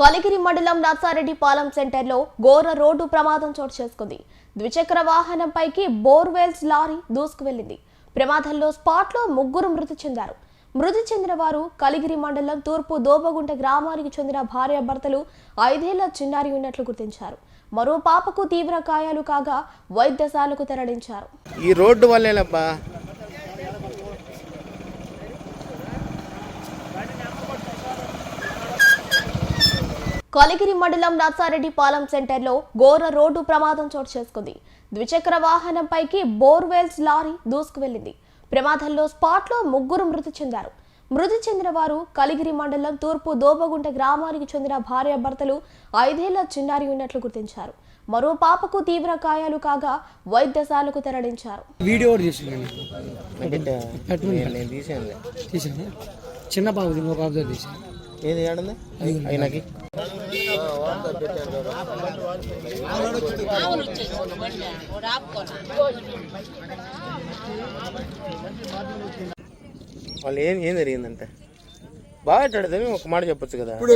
కలిగిరి మండలం నర్సారెడ్డిపాలెం సెంటర్లో ఘోర రోడ్డు ప్రమాదం చోటు చేసుకుంది. ద్విచక్ర వాహనంపైకి బోర్వెల్స్ లారీ దూసుకువెళ్ళింది ప్రమాదంలో స్పాట్లో ముగ్గురు మృతి చెందారు. మృతి చెందిన వారు కలిగిరి మండలం తూర్పు దోబగుంట గ్రామానికి చెందిన భార్యాభర్తలు ఐదేళ్ళ చిన్నారి ఉన్నట్లు గుర్తించారు. మరో పాపకు తీవ్ర గాయాలు కాగా వైద్యశాలకు తరలించారు. ఈ రోడ్డు వల్లేనబ్బా కలిగిరి మండలం నర్సారెడ్డిపాలెం సెంటర్లో ఘోర రోడ్డు ప్రమాదం చోటు చేసుకుంది. ద్విచక్ర వాహనంపైకి బోర్వెల్స్ లారీ దూసుకువెళ్ళింది ప్రమాదంలో స్పాట్లో ముగ్గురు మృతి చెందారు. మృతి చెందిన వారు కలిగిరి మండలం తూర్పు దోబగుంట గ్రామానికి చెందిన భార్యాభర్తలు ఐదేళ్ళ చిన్నారి ఉన్నట్లు గుర్తించారు. మరో పాపకు తీవ్ర గాయాలు కాగా వైద్యశాలకు తరలించారు. వీడియో చిన్న వాళ్ళు ఏం ఏం జరిగిందంటే బాగా మాట్లాడితే ఒక మాట చెప్పొచ్చు కదా